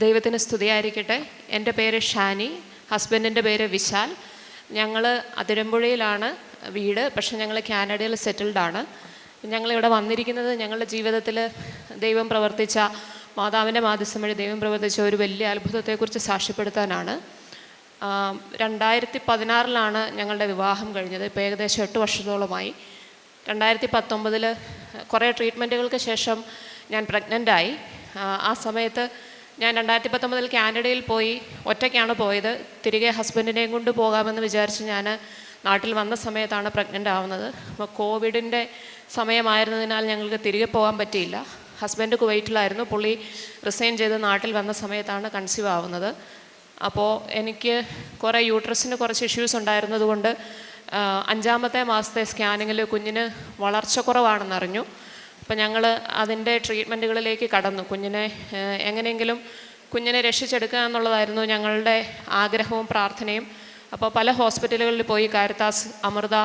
ദൈവത്തിന് സ്തുതിയായിരിക്കട്ടെ. എന്റെ പേര് ഷാനി ഹസ്ബൻഡിന്റെ പേര് വിശാൽ. ഞങ്ങൾ അതിരമ്പുഴയിലാണ് വീട് പക്ഷേ ഞങ്ങൾ കാനഡയിൽ സെറ്റിൽഡാണ്. ഞങ്ങളിവിടെ വന്നിരിക്കുന്നത് ഞങ്ങളുടെ ജീവിതത്തിൽ ദൈവം പ്രവർത്തിച്ച മാതാവിന്റെ മാധ്യസ്ഥം വഴി ദൈവം പ്രവർത്തിച്ച ഒരു വലിയ അത്ഭുതത്തെക്കുറിച്ച് സാക്ഷ്യപ്പെടുത്താനാണ്. രണ്ടായിരത്തി പതിനാറിലാണ് ഞങ്ങളുടെ വിവാഹം കഴിഞ്ഞത്. ഇപ്പോൾ ഏകദേശം എട്ട് വർഷത്തോളമായി. രണ്ടായിരത്തി പത്തൊമ്പതിൽ കുറേ ട്രീറ്റ്മെന്റുകൾക്ക് ശേഷം ഞാൻ പ്രഗ്നന്റായി. ആ സമയത്ത് ഞാൻ രണ്ടായിരത്തി പത്തൊമ്പതിൽ കാനഡയിൽ പോയി ഒറ്റയ്ക്കാണ് പോയത്. തിരികെ ഹസ്ബൻഡിനെയും കൊണ്ട് പോകാമെന്ന് വിചാരിച്ച് ഞാൻ നാട്ടിൽ വന്ന സമയത്താണ് പ്രഗ്നന്റ് ആവുന്നത്. അപ്പോൾ കോവിഡിന്റെ സമയമായിരുന്നതിനാൽ ഞങ്ങൾക്ക് തിരികെ പോകാൻ പറ്റിയില്ല. ഹസ്ബൻഡ് കുവൈറ്റിലായിരുന്നു. പുള്ളി റിസൈൻ ചെയ്ത് നാട്ടിൽ വന്ന സമയത്താണ് കൺസീവ് ആവുന്നത്. അപ്പോൾ എനിക്ക് കുറേ യൂട്രസിന് കുറച്ച് ഇഷ്യൂസ് ഉണ്ടായിരുന്നതുകൊണ്ട് അഞ്ചാമത്തെ മാസത്തെ സ്കാനിങ്ങിൽ കുഞ്ഞിന് വളർച്ച കുറവാണെന്നറിഞ്ഞു. അപ്പോൾ ഞങ്ങൾ അതിന്റെ ട്രീറ്റ്മെന്റുകളിലേക്ക് കടന്നു. കുഞ്ഞിനെ എങ്ങനെയെങ്കിലും കുഞ്ഞിനെ രക്ഷിച്ചെടുക്കുക എന്നുള്ളതായിരുന്നു ഞങ്ങളുടെ ആഗ്രഹവും പ്രാർത്ഥനയും. അപ്പോൾ പല ഹോസ്പിറ്റലുകളിൽ പോയി കാരിത്താസ് അമൃത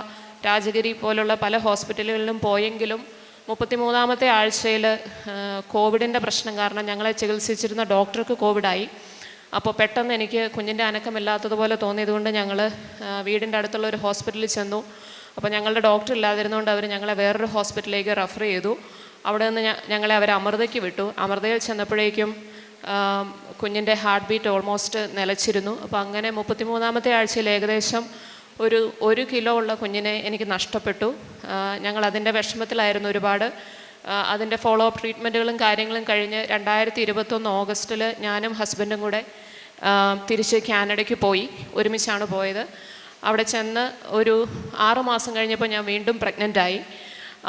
രാജഗിരി പോലുള്ള പല ഹോസ്പിറ്റലുകളിലും പോയെങ്കിലും മുപ്പത്തിമൂന്നാമത്തെ ആഴ്ചയിൽ കോവിഡിന്റെ പ്രശ്നം കാരണം ഞങ്ങളെ ചികിത്സിച്ചിരുന്ന ഡോക്ടർക്ക് കോവിഡായി. അപ്പോൾ പെട്ടെന്ന് എനിക്ക് കുഞ്ഞിന്റെ അനക്കമില്ലാത്തതുപോലെ തോന്നിയതുകൊണ്ട് ഞങ്ങൾ വീടിന്റെ അടുത്തുള്ള ഒരു ഹോസ്പിറ്റലിൽ ചെന്നു. അപ്പോൾ ഞങ്ങളുടെ ഡോക്ടർ ഇല്ലാതിരുന്നുകൊണ്ട് അവർ ഞങ്ങളെ വേറൊരു ഹോസ്പിറ്റലിലേക്ക് റെഫർ ചെയ്തു. അവിടെ നിന്ന് ഞങ്ങളെ അവർ അമൃതയ്ക്ക് വിട്ടു. അമൃതയിൽ ചെന്നപ്പോഴേക്കും കുഞ്ഞിന്റെ ഹാർട്ട് ബീറ്റ് ഓൾമോസ്റ്റ് നിലച്ചിരുന്നു. അപ്പോൾ അങ്ങനെ മുപ്പത്തിമൂന്നാമത്തെ ആഴ്ചയിൽ ഏകദേശം ഒരു ഒരു കിലോ ഉള്ള കുഞ്ഞിനെ എനിക്ക് നഷ്ടപ്പെട്ടു. ഞങ്ങൾ അതിന്റെ വിഷമത്തിലായിരുന്നു ഒരുപാട്. അതിന്റെ ഫോളോ അപ്പ് ട്രീറ്റ്മെന്റുകളും കാര്യങ്ങളും കഴിഞ്ഞ് രണ്ടായിരത്തി ഇരുപത്തൊന്ന് ഓഗസ്റ്റിൽ ഞാനും ഹസ്ബൻഡും കൂടെ തിരിച്ച് കാനഡയ്ക്ക് പോയി. ഒരുമിച്ചാണ് പോയത്. അവിടെ ചെന്ന് ഒരു ആറുമാസം കഴിഞ്ഞപ്പോൾ ഞാൻ വീണ്ടും പ്രഗ്നന്റ് ആയി.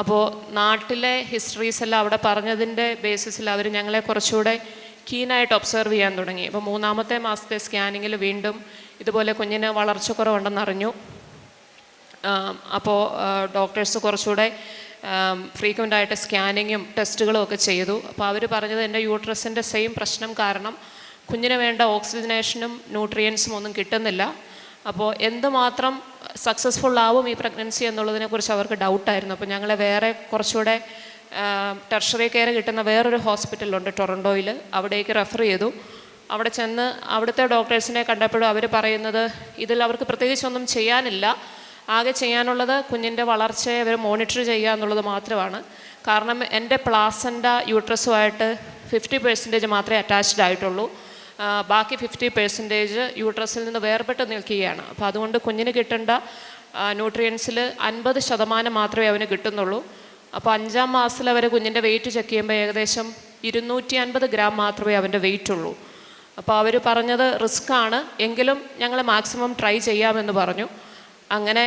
അപ്പോൾ നാട്ടിലെ ഹിസ്റ്ററീസ് എല്ലാം അവിടെ പറഞ്ഞതിന്റെ ബേസിസിൽ അവർ ഞങ്ങളെ കുറച്ചുകൂടെ കീനായിട്ട് ഒബ്സർവ് ചെയ്യാൻ തുടങ്ങി. അപ്പോൾ മൂന്നാമത്തെ മാസത്തെ സ്കാനിങ്ങിൽ വീണ്ടും ഇതുപോലെ കുഞ്ഞിന് വളർച്ച കുറവുണ്ടെന്ന് അറിഞ്ഞു. അപ്പോൾ ഡോക്ടേഴ്സ് കുറച്ചുകൂടെ ഫ്രീക്വന്റ് ആയിട്ട് സ്കാനിങ്ങും ടെസ്റ്റുകളും ഒക്കെ ചെയ്തു. അപ്പോൾ അവർ പറഞ്ഞത് എന്റെ യൂട്രസിന്റെ സെയിം പ്രശ്നം കാരണം കുഞ്ഞിന് വേണ്ട ഓക്സിജനേഷനും ന്യൂട്രിയൻസും ഒന്നും കിട്ടുന്നില്ല. അപ്പോൾ എന്തുമാത്രം സക്സസ്ഫുൾ ആവും ഈ പ്രഗ്നൻസി എന്നുള്ളതിനെക്കുറിച്ച് അവർക്ക് ഡൗട്ടായിരുന്നു അപ്പോൾ ഞങ്ങളെ വേറെ കുറച്ചുകൂടെ ടെർഷറി കെയർ കിട്ടുന്ന വേറൊരു ഹോസ്പിറ്റലുണ്ട് ടൊറൻഡോയിൽ അവിടേക്ക് റെഫർ ചെയ്തു. അവിടെ ചെന്ന് അവിടുത്തെ ഡോക്ടേഴ്സിനെ കണ്ടപ്പോഴും അവർ പറയുന്നത് ഇതിൽ അവർക്ക് പ്രത്യേകിച്ചൊന്നും ചെയ്യാനില്ല. ആകെ ചെയ്യാനുള്ളത് കുഞ്ഞിന്റെ വളർച്ചയെ അവർ മോണിറ്റർ ചെയ്യുക എന്നുള്ളത് മാത്രമാണ്. കാരണം എന്റെ പ്ലാസന്റ യൂട്രസുമായിട്ട് ഫിഫ്റ്റി പെർസെന്റേജ് മാത്രമേ അറ്റാച്ച്ഡ് ആയിട്ടുള്ളൂ. ബാക്കി ഫിഫ്റ്റി പെർസെന്റേജ് യൂട്രസിൽ നിന്ന് വേർപെട്ട് നിൽക്കുകയാണ്. അപ്പോൾ അതുകൊണ്ട് കുഞ്ഞിന് കിട്ടേണ്ട ന്യൂട്രിയൻസിൽ അൻപത് ശതമാനം മാത്രമേ അവന് കിട്ടുന്നുള്ളൂ. അപ്പോൾ അഞ്ചാം മാസത്തിൽ അവർ കുഞ്ഞിന്റെ വെയിറ്റ് ചെക്ക് ചെയ്യുമ്പോൾ ഏകദേശം ഇരുന്നൂറ്റി അൻപത് ഗ്രാം മാത്രമേ അവന്റെ വെയിറ്റ് ഉള്ളൂ. അപ്പോൾ അവർ പറഞ്ഞത് റിസ്ക് ആണ്. എങ്കിലും ഞങ്ങൾ മാക്സിമം ട്രൈ ചെയ്യാമെന്ന് പറഞ്ഞു. അങ്ങനെ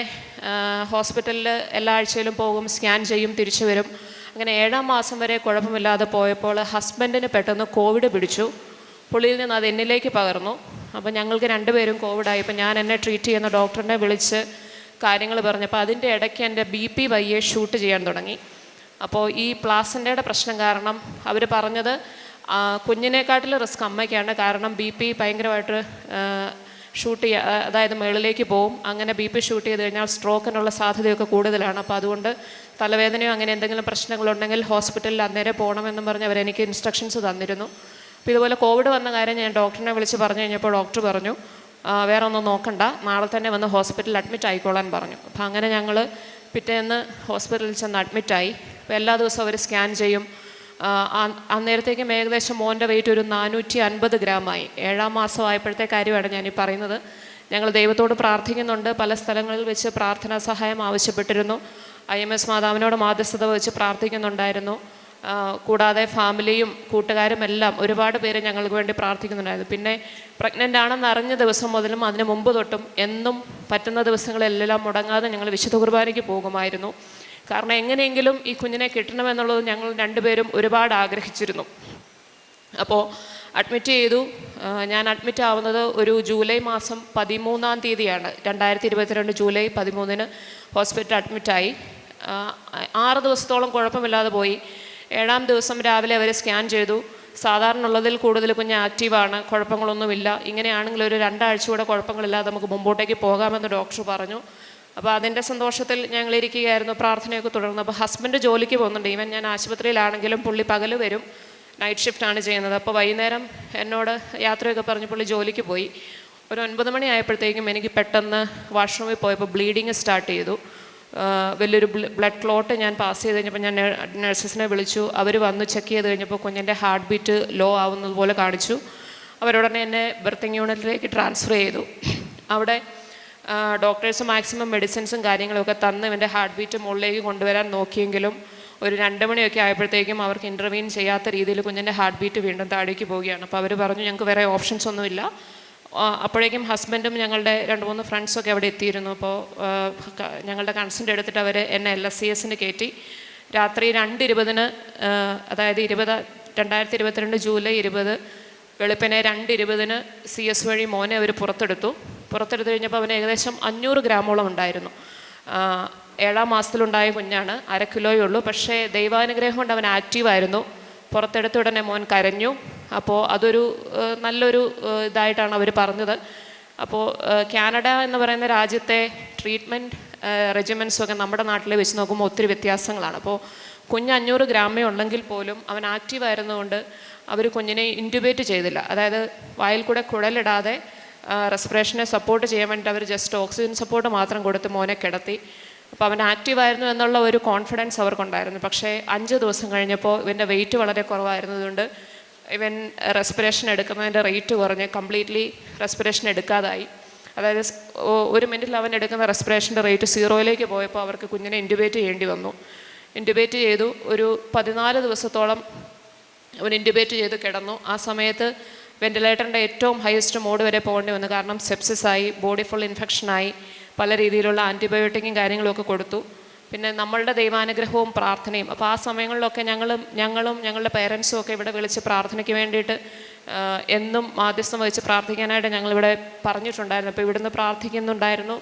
ഹോസ്പിറ്റലിൽ എല്ലാ ആഴ്ചയിലും പോകും സ്കാൻ ചെയ്യും തിരിച്ചു വരും. അങ്ങനെ ഏഴാം മാസം വരെ കുഴപ്പമില്ലാതെ പോയപ്പോൾ ഹസ്ബൻഡിന് പെട്ടെന്ന് കോവിഡ് പിടിച്ചു. പുള്ളിയിൽ നിന്ന് അത് എന്നിലേക്ക് പകർന്നു. അപ്പോൾ ഞങ്ങൾക്ക് രണ്ടുപേരും കോവിഡായി. അപ്പോൾ ഞാൻ എന്നെ ട്രീറ്റ് ചെയ്യുന്ന ഡോക്ടറിനെ വിളിച്ച് കാര്യങ്ങൾ പറഞ്ഞപ്പോൾ അതിന്റെ ഇടയ്ക്ക് എന്റെ ബി പി വയ്യെ ഷൂട്ട് ചെയ്യാൻ തുടങ്ങി. അപ്പോൾ ഈ പ്ലാസന്റയുടെ പ്രശ്നം കാരണം അവർ പറഞ്ഞത് കുഞ്ഞിനെക്കാട്ടിൽ റിസ്ക് അമ്മയ്ക്കാണ്. കാരണം ബി പി ഭയങ്കരമായിട്ട് ഷൂട്ട് ചെയ്യുക അതായത് മുകളിലേക്ക് പോവും. അങ്ങനെ ബി പി ഷൂട്ട് ചെയ്ത് കഴിഞ്ഞാൽ സ്ട്രോക്കിനുള്ള സാധ്യതയൊക്കെ കൂടുതലാണ്. അപ്പോൾ അതുകൊണ്ട് തലവേദനയോ അങ്ങനെ എന്തെങ്കിലും പ്രശ്നങ്ങളുണ്ടെങ്കിൽ ഹോസ്പിറ്റലിൽ അന്നേരം പോകണമെന്നും പറഞ്ഞ് അവരെനിക്ക് ഇൻസ്ട്രക്ഷൻസ് തന്നിരുന്നു. അപ്പോൾ ഇതുപോലെ കോവിഡ് വന്ന കാര്യം ഞാൻ ഡോക്ടറിനെ വിളിച്ച് പറഞ്ഞു കഴിഞ്ഞപ്പോൾ ഡോക്ടർ പറഞ്ഞു "ആ, വേറെ ഒന്നും നോക്കണ്ട. നാളെ തന്നെ വന്ന് ഹോസ്പിറ്റലിൽ അഡ്മിറ്റ് ആയിക്കോളാൻ പറഞ്ഞു. അപ്പോൾ അങ്ങനെ ഞങ്ങൾ പിറ്റേന്ന് ഹോസ്പിറ്റലിൽ ചെന്ന് അഡ്മിറ്റായി അപ്പോൾ എല്ലാ ദിവസവും അവർ സ്കാൻ ചെയ്യും. അന്നേരത്തേക്കും ഏകദേശം മോന്റെ വെയിറ്റ് ഒരു നാനൂറ്റി അൻപത് ഗ്രാമായി ഏഴാം മാസം ആയപ്പോഴത്തെ കാര്യമാണ് ഞാൻ പറയുന്നത്. ഞങ്ങൾ ദൈവത്തോട് പ്രാർത്ഥിക്കുന്നുണ്ട്. പല സ്ഥലങ്ങളിൽ വെച്ച് പ്രാർത്ഥനാ സഹായം ആവശ്യപ്പെട്ടിരുന്നു. ഐ എം എസ് മാതാവിനോട് മാധ്യസ്ഥത വെച്ച് പ്രാർത്ഥിക്കുന്നുണ്ടായിരുന്നു. കൂടാതെ ഫാമിലിയും കൂട്ടുകാരും എല്ലാം ഒരുപാട് പേര് ഞങ്ങൾക്ക് വേണ്ടി പ്രാർത്ഥിക്കുന്നുണ്ടായിരുന്നു. പിന്നെ പ്രഗ്നന്റ് ആണെന്ന് അറിഞ്ഞ ദിവസം മുതലും അതിന് മുമ്പ് തൊട്ടും എന്നും പറ്റുന്ന ദിവസങ്ങളെല്ലാം മുടങ്ങാതെ ഞങ്ങൾ വിശുദ്ധ കുർബാനയ്ക്ക് പോകുമായിരുന്നു. കാരണം എങ്ങനെയെങ്കിലും ഈ കുഞ്ഞിനെ കിട്ടണമെന്നുള്ളത് ഞങ്ങൾ രണ്ടുപേരും ഒരുപാട് ആഗ്രഹിച്ചിരുന്നു. അപ്പോൾ അഡ്മിറ്റ് ചെയ്തു. ഞാൻ അഡ്മിറ്റ് ആവുന്നത് ഒരു ജൂലൈ മാസം പതിമൂന്നാം തീയതിയാണ്. രണ്ടായിരത്തി ഇരുപത്തിരണ്ട് ജൂലൈ പതിമൂന്നിന് ഹോസ്പിറ്റൽ അഡ്മിറ്റായി ആറ് ദിവസത്തോളം കുഴപ്പമില്ലാതെ പോയി. ഏഴാം ദിവസം രാവിലെ അവർ സ്കാൻ ചെയ്തു. സാധാരണ ഉള്ളതിൽ കൂടുതൽ കുഞ്ഞ് ആക്റ്റീവാണ് കുഴപ്പങ്ങളൊന്നുമില്ല. ഇങ്ങനെയാണെങ്കിൽ ഒരു രണ്ടാഴ്ച കൂടെ കുഴപ്പങ്ങളില്ലാതെ നമുക്ക് മുമ്പോട്ടേക്ക് പോകാമെന്ന് ഡോക്ടർ പറഞ്ഞു. അപ്പോൾ അതിന്റെ സന്തോഷത്തിൽ ഞങ്ങൾ ഇരിക്കുകയായിരുന്നു പ്രാർത്ഥനയൊക്കെ തുടർന്നു. അപ്പോൾ ഹസ്ബൻഡ് ജോലിക്ക് പോകുന്നുണ്ട്. ഈവൻ ഞാൻ ആശുപത്രിയിലാണെങ്കിലും പുള്ളി പകൽ വരും. നൈറ്റ് ഷിഫ്റ്റാണ് ചെയ്യുന്നത്. അപ്പോൾ വൈകുന്നേരം എന്നോട് യാത്രയൊക്കെ പറഞ്ഞ് പുള്ളി ജോലിക്ക് പോയി. ഒരു ഒൻപത് മണി ആയപ്പോഴത്തേക്കും എനിക്ക് പെട്ടെന്ന് വാഷ്റൂമിൽ പോയപ്പോൾ ബ്ലീഡിങ് സ്റ്റാർട്ട് ചെയ്തു. വലിയൊരു ബ്ലഡ് ക്ലോട്ട് ഞാൻ പാസ് ചെയ്ത് കഴിഞ്ഞപ്പോൾ ഞാൻ നഴ്സസിനെ വിളിച്ചു. അവർ വന്ന് ചെക്ക് ചെയ്ത് കഴിഞ്ഞപ്പോൾ കുഞ്ഞിന്റെ ഹാർട്ട് ബീറ്റ് ലോ ആവുന്നത് പോലെ കാണിച്ചു. അവരുടനെ എന്നെ ബർത്തിങ് യൂണിറ്റിലേക്ക് ട്രാൻസ്ഫർ ചെയ്തു. അവിടെ ഡോക്ടേഴ്സ് മാക്സിമം മെഡിസിൻസും കാര്യങ്ങളൊക്കെ തന്ന് ഇവന്റെ ഹാർട്ട് ബീറ്റ് മുകളിലേക്ക് കൊണ്ടുവരാൻ നോക്കിയെങ്കിലും ഒരു രണ്ട് മണിയൊക്കെ ആയപ്പോഴത്തേക്കും അവർക്ക് ഇന്റർവീൻ ചെയ്യാത്ത രീതിയിൽ കുഞ്ഞിന്റെ ഹാർട്ട് ബീറ്റ് വീണ്ടും താഴേക്ക് പോവുകയാണ്. അപ്പോൾ അവർ പറഞ്ഞു ഞങ്ങൾക്ക് വേറെ ഓപ്ഷൻസ് ഒന്നുമില്ല. അപ്പോഴേക്കും ഹസ്ബൻഡും ഞങ്ങളുടെ രണ്ട് മൂന്ന് ഫ്രണ്ട്സൊക്കെ അവിടെ എത്തിയിരുന്നു. അപ്പോൾ ഞങ്ങളുടെ കൺസെന്റ് എടുത്തിട്ട് അവർ എന്നെ എൽ എസ് സി എസിന് കയറ്റി രാത്രി രണ്ട് ഇരുപതിന് അതായത് ഇരുപത് രണ്ടായിരത്തി ഇരുപത്തിരണ്ട് ജൂലൈ ഇരുപത് വെളുപ്പിനെ രണ്ട് ഇരുപതിന് സി എസ് വഴി മോനെ അവർ പുറത്തെടുത്തു. പുറത്തെടുത്ത് കഴിഞ്ഞപ്പോൾ അവന് ഏകദേശം അഞ്ഞൂറ് ഗ്രാമോളം ഉണ്ടായിരുന്നു. ഏഴാം മാസത്തിലുണ്ടായ കുഞ്ഞാണ് അര കിലോയേ ഉള്ളൂ. പക്ഷേ ദൈവാനുഗ്രഹം കൊണ്ട് അവൻ ആക്റ്റീവായിരുന്നു പുറത്തെടുത്ത ഉടനെ മോൻ കരഞ്ഞു. അപ്പോൾ അതൊരു നല്ലൊരു ഇതായിട്ടാണ് അവർ പറഞ്ഞത്. അപ്പോൾ കാനഡ എന്ന് പറയുന്ന രാജ്യത്തെ ട്രീറ്റ്മെന്റ് റെജിമെൻസും ഒക്കെ നമ്മുടെ നാട്ടിൽ വെച്ച് നോക്കുമ്പോൾ ഒത്തിരി വ്യത്യാസങ്ങളാണ്. അപ്പോൾ കുഞ്ഞ് അഞ്ഞൂറ് ഗ്രാമേ ഉണ്ടെങ്കിൽ പോലും അവൻ ആക്റ്റീവ് ആയിരുന്നുകൊണ്ട് അവർ കുഞ്ഞിനെ ഇന്റുബേറ്റ് ചെയ്തില്ല. അതായത് വായിൽ കൂടെ കുഴലിടാതെ റെസ്പിറേഷനെ സപ്പോർട്ട് ചെയ്യാൻ വേണ്ടി അവർ ജസ്റ്റ് ഓക്സിജൻ സപ്പോർട്ട് മാത്രം കൊടുത്ത് മോനെ കിടത്തി. അപ്പോൾ അവൻ ആക്റ്റീവ് ആയിരുന്നു എന്നുള്ള ഒരു കോൺഫിഡൻസ് അവർക്കുണ്ടായിരുന്നു. പക്ഷേ അഞ്ച് ദിവസം കഴിഞ്ഞപ്പോൾ ഇവന്റെ വെയിറ്റ് വളരെ കുറവായിരുന്നതുകൊണ്ട് ഇവൻ റെസ്പിറേഷൻ എടുക്കുന്നതിന്റെ റേറ്റ് കുറഞ്ഞ് കംപ്ലീറ്റ്ലി റെസ്പിറേഷൻ എടുക്കാതായി. അതായത് ഒരു മിനിറ്റിൽ അവൻ എടുക്കുന്ന റെസ്പിറേഷന്റെ റേറ്റ് സീറോയിലേക്ക് പോയപ്പോൾ അവർക്ക് കുഞ്ഞിനെ ഇന്റുബേറ്റ് ചെയ്യേണ്ടി വന്നു. ഇന്റുബേറ്റ് ചെയ്തു ഒരു പതിനാല് ദിവസത്തോളം അവൻ ഇന്റുബേറ്റ് ചെയ്ത് കിടന്നു. ആ സമയത്ത് വെന്റിലേറ്ററിന്റെ ഏറ്റവും ഹയസ്റ്റ് മോഡ് വരെ പോകേണ്ടി വന്നു. കാരണം സെപ്സിസ് ആയി ബോഡി ഫുൾ ഇൻഫെക്ഷനായി പല രീതിയിലുള്ള ആന്റിബയോട്ടിക്കും കാര്യങ്ങളും ഒക്കെ കൊടുത്തു. പിന്നെ നമ്മളുടെ ദൈവാനുഗ്രഹവും പ്രാർത്ഥനയും. അപ്പോൾ ആ സമയങ്ങളിലൊക്കെ ഞങ്ങളും ഞങ്ങളും ഞങ്ങളുടെ പേരൻസും ഒക്കെ ഇവിടെ വിളിച്ച് പ്രാർത്ഥനയ്ക്ക് വേണ്ടിയിട്ട് എന്നും മാധ്യസ്ഥം വഹിച്ച് പ്രാർത്ഥിക്കാനായിട്ട് ഞങ്ങളിവിടെ പറഞ്ഞിട്ടുണ്ടായിരുന്നു. അപ്പോൾ ഇവിടുന്ന് പ്രാർത്ഥിക്കുന്നുണ്ടായിരുന്നു.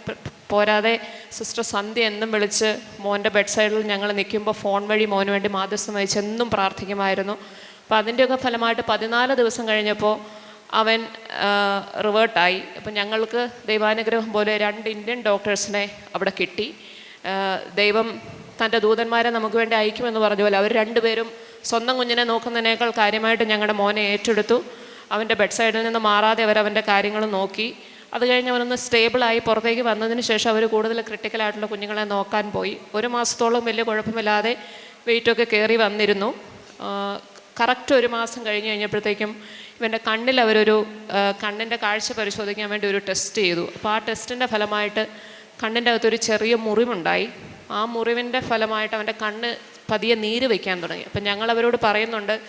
പോരാതെ സിസ്റ്റർ സന്ധ്യ എന്നും വിളിച്ച് മോന്റെ ബെഡ് സൈഡിൽ ഞങ്ങൾ നിൽക്കുമ്പോൾ ഫോൺ വഴി മോന് വേണ്ടി മാധ്യസ്ഥം വഹിച്ച് എന്നും പ്രാർത്ഥിക്കുമായിരുന്നു. അപ്പോൾ അതിന്റെയൊക്കെ ഫലമായിട്ട് പതിനാല് ദിവസം കഴിഞ്ഞപ്പോൾ അവൻ റിവേർട്ടായി അപ്പോൾ ഞങ്ങൾക്ക് ദൈവാനുഗ്രഹം പോലെ രണ്ട് ഇന്ത്യൻ ഡോക്ടേഴ്സിനെ അവിടെ കിട്ടി. ദൈവം തന്റെ ദൂതന്മാരെ നമുക്ക് വേണ്ടി അയക്കുമെന്ന് പറഞ്ഞ പോലെ അവർ രണ്ടുപേരും സ്വന്തം കുഞ്ഞിനെ നോക്കുന്നതിനേക്കാൾ കാര്യമായിട്ട് ഞങ്ങളുടെ മോനെ ഏറ്റെടുത്തു. അവന്റെ ബെഡ് സൈഡിൽ നിന്ന് മാറാതെ അവർ അവന്റെ കാര്യങ്ങൾ നോക്കി. അത് കഴിഞ്ഞ് അവനൊന്ന് സ്റ്റേബിളായി പുറത്തേക്ക് വന്നതിന് ശേഷം അവർ കൂടുതൽ ക്രിട്ടിക്കലായിട്ടുള്ള കുഞ്ഞുങ്ങളെ നോക്കാൻ പോയി. ഒരു മാസത്തോളം വലിയ കുഴപ്പമില്ലാതെ വെയിറ്റൊക്കെ കയറി വന്നിരുന്നു. കറക്റ്റ് ഒരു മാസം കഴിഞ്ഞ് കഴിഞ്ഞപ്പോഴത്തേക്കും ഇവന്റെ കണ്ണിൽ അവരൊരു കണ്ണിന്റെ കാഴ്ച പരിശോധിക്കാൻ വേണ്ടി ഒരു ടെസ്റ്റ് ചെയ്തു. അപ്പോൾ ആ ടെസ്റ്റിന്റെ ഫലമായിട്ട് കണ്ണിന്റെ അകത്തൊരു ചെറിയ മുറിവുണ്ടായി. ആ മുറിവിന്റെ ഫലമായിട്ട് അവന്റെ കണ്ണ് പതിയെ നീര് വയ്ക്കാൻ തുടങ്ങി. അപ്പം ഞങ്ങൾ അവരോട് പറയുന്നുണ്ട്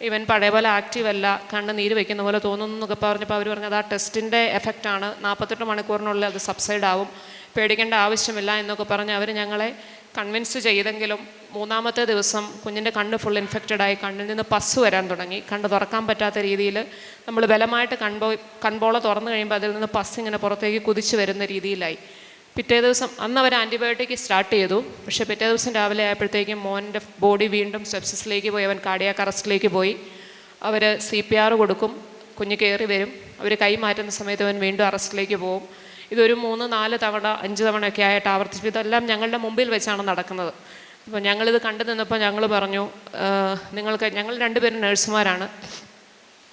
ഇവൻ പഴയ പോലെ ആക്റ്റീവ് അല്ല കണ്ണ് നീര് വയ്ക്കുന്ന പോലെ തോന്നുന്നു എന്നൊക്കെ പറഞ്ഞപ്പോൾ അവർ പറഞ്ഞത് ആ ടെസ്റ്റിന്റെ എഫക്റ്റാണ് നാൽപ്പത്തെട്ട് മണിക്കൂറിനുള്ളിൽ അത് സബ്സൈഡ് ആവും. പേടിക്കേണ്ട ആവശ്യമില്ല എന്നൊക്കെ പറഞ്ഞ് അവർ ഞങ്ങളെ കൺവിൻസ് ചെയ്തെങ്കിലും മൂന്നാമത്തെ ദിവസം കുഞ്ഞിന്റെ കണ്ണ് ഫുൾ ഇൻഫെക്റ്റഡ് ആയി. കണ്ണിൽ നിന്ന് പസ് വരാൻ തുടങ്ങി. കണ്ണ് തുറക്കാൻ പറ്റാത്ത രീതിയിൽ നമ്മൾ ബലമായിട്ട് കൺബോ കൺപോള തുറന്നു കഴിയുമ്പോൾ അതിൽ നിന്ന് പസ് ഇങ്ങനെ പുറത്തേക്ക് കുതിച്ചു വരുന്ന രീതിയിലായി. പിറ്റേ ദിവസം അന്ന് അവർ ആന്റിബയോട്ടിക് സ്റ്റാർട്ട് ചെയ്തു. പക്ഷേ പിറ്റേ ദിവസം രാവിലെ ആയപ്പോഴത്തേക്കും മോന്റെ ബോഡി വീണ്ടും സെപ്സിസിലേക്ക് പോയി. അവൻ കാർഡിയാക്ക് അറസ്റ്റിലേക്ക് പോയി. അവർ സി പി ആർ കൊടുക്കും. കുഞ്ഞ് കയറി വരും. അവർ കൈ മാറ്റുന്ന സമയത്ത് അവൻ വീണ്ടും അറസ്റ്റിലേക്ക് പോകും. ഇതൊരു മൂന്ന് നാല് തവണ അഞ്ച് തവണയൊക്കെ ആയിട്ട് ആവർത്തിച്ചു. ഇതെല്ലാം ഞങ്ങളുടെ മുമ്പിൽ വെച്ചാണ് നടക്കുന്നത്. അപ്പോൾ ഞങ്ങളിത് കണ്ടു നിന്നപ്പോൾ ഞങ്ങൾ പറഞ്ഞു "ആ, നിങ്ങൾക്ക് ഞങ്ങൾ രണ്ടുപേരും നഴ്സുമാരാണ്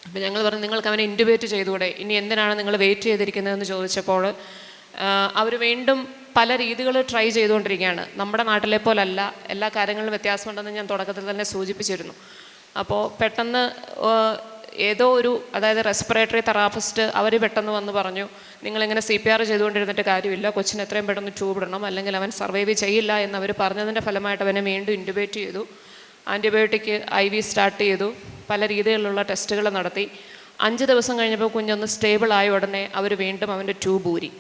അപ്പോൾ ഞങ്ങൾ പറഞ്ഞു നിങ്ങൾക്ക് അവനെ ഇന്റുബേറ്റ് ചെയ്തുകൂടെ? ഇനി എന്തിനാണ് നിങ്ങൾ വെയിറ്റ് ചെയ്തിരിക്കുന്നതെന്ന് ചോദിച്ചപ്പോൾ അവർ വീണ്ടും പല രീതികൾ ട്രൈ ചെയ്തുകൊണ്ടിരിക്കുകയാണ്. നമ്മുടെ നാട്ടിലെ പോലല്ല എല്ലാ കാര്യങ്ങളിലും വ്യത്യാസമുണ്ടെന്ന് ഞാൻ തുടക്കത്തിൽ തന്നെ സൂചിപ്പിച്ചിരുന്നു. അപ്പോൾ പെട്ടെന്ന് ഏതോ ഒരു അതായത് റെസ്പിറേറ്ററി തെറാപ്പിസ്റ്റ് അവർ പെട്ടെന്ന് വന്ന് പറഞ്ഞു നിങ്ങളിങ്ങനെ സി പി ആർ ചെയ്തുകൊണ്ടിരുന്നിട്ട് കാര്യമില്ല കൊച്ചിന് എത്രയും പെട്ടെന്ന് ട്യൂബ് ഇടണം അല്ലെങ്കിൽ അവൻ സർവൈവ് ചെയ്യില്ല എന്ന് അവർ പറഞ്ഞതിന്റെ ഫലമായിട്ട് അവനെ വീണ്ടും ഇന്റുബേറ്റ് ചെയ്തു. ആന്റിബയോട്ടിക് ഐ വി സ്റ്റാർട്ട് ചെയ്തു. പല രീതിയിലുള്ള ടെസ്റ്റുകൾ നടത്തി. അഞ്ച് ദിവസം കഴിഞ്ഞപ്പോൾ കുഞ്ഞൊന്ന് സ്റ്റേബിൾ ആയ ഉടനെ അവർ വീണ്ടും അവന്റെ ട്യൂബ് ഊരി.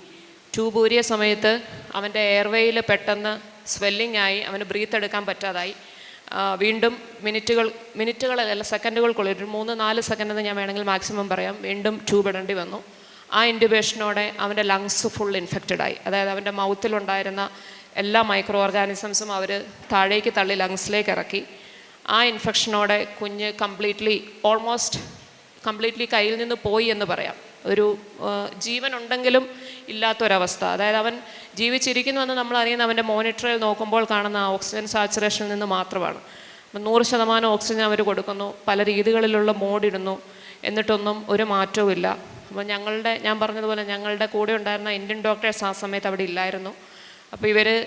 ട്യൂബ് ഊരിയ സമയത്ത് അവന്റെ എയർവേയിൽ പെട്ടെന്ന് സ്വെല്ലിംഗ് ആയി അവന് ബ്രീത്ത് എടുക്കാൻ പറ്റാതായി. വീണ്ടും മിനിറ്റുകൾ മിനിറ്റുകളല്ല സെക്കൻഡുകൾക്കുള്ളിൽ ഒരു മൂന്ന് നാല് സെക്കൻഡ് എന്ന് ഞാൻ വേണമെങ്കിൽ മാക്സിമം പറയാം. വീണ്ടും ട്യൂബ് ഇടേണ്ടി വന്നു. ആ ഇന്റുബേഷനോടെ അവന്റെ ലങ്സ് ഫുൾ ഇൻഫെക്റ്റഡ് ആയി. അതായത് അവന്റെ മൗത്തിലുണ്ടായിരുന്ന എല്ലാ മൈക്രോ ഓർഗാനിസംസും അവർ താഴേക്ക് തള്ളി ലങ്സിലേക്ക് ഇറക്കി. ആ ഇൻഫെക്ഷനോടെ കുഞ്ഞ് കംപ്ലീറ്റ്ലി ഓൾമോസ്റ്റ് കംപ്ലീറ്റ്ലി കയ്യിൽ നിന്ന് പോയി എന്ന് പറയാം. ഒരു ജീവൻ ഉണ്ടെങ്കിലും ഇല്ലാത്തൊരവസ്ഥ. അതായത് അവൻ ജീവിച്ചിരിക്കുന്നുവെന്ന് നമ്മൾ അറിയുന്ന അവന്റെ മോണിറ്ററിൽ നോക്കുമ്പോൾ കാണുന്ന ഓക്സിജൻ സാച്ചുറേഷനിൽ നിന്ന് മാത്രമാണ്. അപ്പം നൂറ് ശതമാനം ഓക്സിജൻ അവർ കൊടുക്കുന്നു പല രീതികളിലുള്ള മോഡിടുന്നു എന്നിട്ടൊന്നും ഒരു മാറ്റവും ഇല്ല. അപ്പോൾ ഞങ്ങളുടെ ഞാൻ പറഞ്ഞതുപോലെ ഞങ്ങളുടെ കൂടെ ഉണ്ടായിരുന്ന ഇന്ത്യൻ ഡോക്ടേഴ്സ് ആ സമയത്ത് അവിടെ ഇല്ലായിരുന്നു. അപ്പോൾ ഇവർ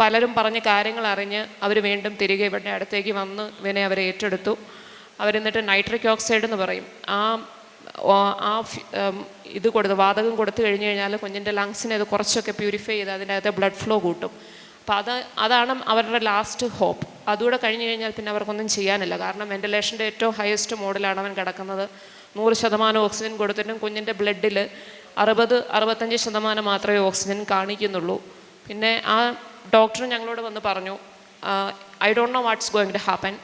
പലരും പറഞ്ഞ കാര്യങ്ങൾ അറിഞ്ഞ് അവർ വീണ്ടും തിരികെ ഇവരുടെ അടുത്തേക്ക് വന്ന് ഇവനെ അവരെ ഏറ്റെടുത്തു. അവരെന്നിട്ട് നൈട്രിക് ഓക്സൈഡ് എന്ന് പറയും. ആ ആ ഇത് കൊടുത്ത് വാതകം കൊടുത്തു കഴിഞ്ഞു കഴിഞ്ഞാൽ കുഞ്ഞിന്റെ ലങ്സിനെ അത് കുറച്ചൊക്കെ പ്യൂരിഫൈ ചെയ്ത് അതിന്റെ അകത്തെ ബ്ലഡ് ഫ്ലോ കൂട്ടും. അപ്പോൾ അത് അതാണ് അവരുടെ ലാസ്റ്റ് ഹോപ്പ് അതുകൂടെ കഴിഞ്ഞ് കഴിഞ്ഞാൽ പിന്നെ അവർക്കൊന്നും ചെയ്യാനില്ല. കാരണം വെന്റിലേഷന്റെ ഏറ്റവും ഹയസ്റ്റ് മോഡിലാണ് അവൻ കിടക്കുന്നത്. നൂറ് ശതമാനം ഓക്സിജൻ കൊടുത്തിട്ടും കുഞ്ഞിന്റെ ബ്ലഡിൽ അറുപത് അറുപത്തഞ്ച് ശതമാനം മാത്രമേ ഓക്സിജൻ കാണിക്കുന്നുള്ളൂ. പിന്നെ ആ ഡോക്ടർ ഞങ്ങളോട് വന്ന് പറഞ്ഞു I don't know what's going to happen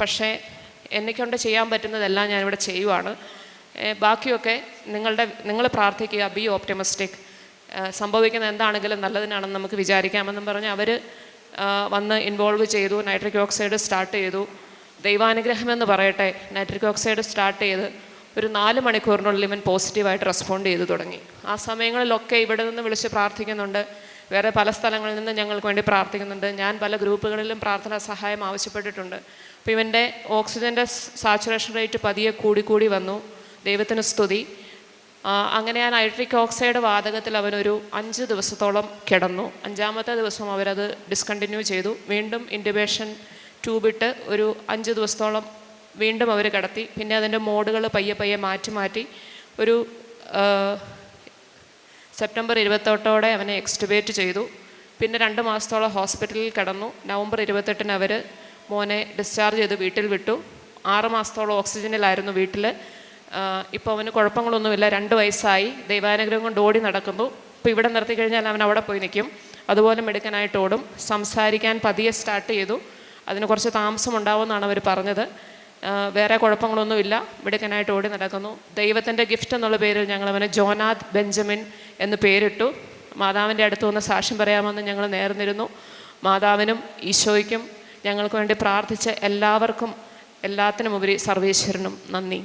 പക്ഷേ എന്നെക്കൊണ്ട് ചെയ്യാൻ പറ്റുന്നതെല്ലാം ഞാനിവിടെ ചെയ്യുവാണ്. ബാക്കിയൊക്കെ നിങ്ങളുടെ നിങ്ങൾ പ്രാർത്ഥിക്കുക ബി ഓപ്റ്റമിസ്റ്റിക് സംഭവിക്കുന്ന എന്താണെങ്കിലും നല്ലതിനാണെന്ന് നമുക്ക് വിചാരിക്കാമെന്നും പറഞ്ഞ് അവർ വന്ന് ഇൻവോൾവ് ചെയ്തു നൈട്രിക് ഓക്സൈഡ് സ്റ്റാർട്ട് ചെയ്തു. ദൈവാനുഗ്രഹം എന്ന് പറയട്ടെ നൈട്രിക് ഓക്സൈഡ് സ്റ്റാർട്ട് ചെയ്ത് ഒരു നാല് മണിക്കൂറിനുള്ളിൽ ഇവൻ പോസിറ്റീവായിട്ട് റെസ്പോണ്ട് ചെയ്തു തുടങ്ങി. ആ സമയങ്ങളിലൊക്കെ ഇവിടെ നിന്ന് വിളിച്ച് പ്രാർത്ഥിക്കുന്നുണ്ട്. വേറെ പല സ്ഥലങ്ങളിൽ നിന്ന് ഞങ്ങൾക്ക് വേണ്ടി പ്രാർത്ഥിക്കുന്നുണ്ട്. ഞാൻ പല ഗ്രൂപ്പുകളിലും പ്രാർത്ഥനാ സഹായം ആവശ്യപ്പെട്ടിട്ടുണ്ട്. അപ്പോൾ ഇവന്റെ ഓക്സിജന്റെ സാച്ചുറേഷൻ റേറ്റ് പതിയെ കൂടി കൂടി വന്നു. ദൈവത്തിന് സ്തുതി. അങ്ങനെ ആ നൈട്രിക് ഓക്സൈഡ് വാതകത്തിൽ അവനൊരു അഞ്ച് ദിവസത്തോളം കിടന്നു. അഞ്ചാമത്തെ ദിവസം അവരത് ഡിസ്കണ്ടിന്യൂ ചെയ്തു. വീണ്ടും ഇന്റുബേഷൻ ട്യൂബിട്ട് ഒരു അഞ്ച് ദിവസത്തോളം വീണ്ടും അവർ കിടത്തി. പിന്നെ അതിന്റെ മോഡുകൾ പയ്യെ പയ്യെ മാറ്റി മാറ്റി ഒരു സെപ്റ്റംബർ ഇരുപത്തെട്ടോടെ അവനെ എക്സ്റ്റുബേറ്റ് ചെയ്തു. പിന്നെ രണ്ട് മാസത്തോളം ഹോസ്പിറ്റലിൽ കിടന്നു. നവംബർ ഇരുപത്തെട്ടിന് അവർ മോനെ ഡിസ്ചാർജ് ചെയ്ത് വീട്ടിൽ വിട്ടു. ആറ് മാസത്തോളം ഓക്സിജനിലായിരുന്നു വീട്ടിൽ ഇപ്പോൾ അവന് കുഴപ്പങ്ങളൊന്നുമില്ല. രണ്ട് വയസ്സായി. ദൈവാനുഗ്രഹം കൊണ്ട് ഓടി നടക്കുന്നു. ഇപ്പോൾ ഇവിടെ നിർത്തി കഴിഞ്ഞാൽ അവൻ അവിടെ പോയി നിൽക്കും. അതുപോലെ മെടുക്കാനായിട്ട് ഓടും. സംസാരിക്കാൻ പതിയെ സ്റ്റാർട്ട് ചെയ്തു. അതിന് കുറച്ച് താമസം ഉണ്ടാവുമെന്നാണ് അവർ പറഞ്ഞത്. വേറെ കുഴപ്പങ്ങളൊന്നുമില്ല. മിടുക്കനായിട്ട് ഓടി നടക്കുന്നു. ദൈവത്തിന്റെ ഗിഫ്റ്റ് എന്നുള്ള പേരിൽ ഞങ്ങൾ അവന് ജോനാഥ് ബെഞ്ചമിൻ എന്ന് പേരിട്ടു. മാതാവിന്റെ അടുത്ത് വന്ന് സാക്ഷ്യം പറയാമെന്ന് ഞങ്ങൾ നേർന്നിരുന്നു. മാതാവിനും ഈശോയ്ക്കും ഞങ്ങൾക്ക് വേണ്ടി പ്രാർത്ഥിച്ച എല്ലാവർക്കും എല്ലാത്തിനുമുപരി സർവേശ്വരനും നന്ദി.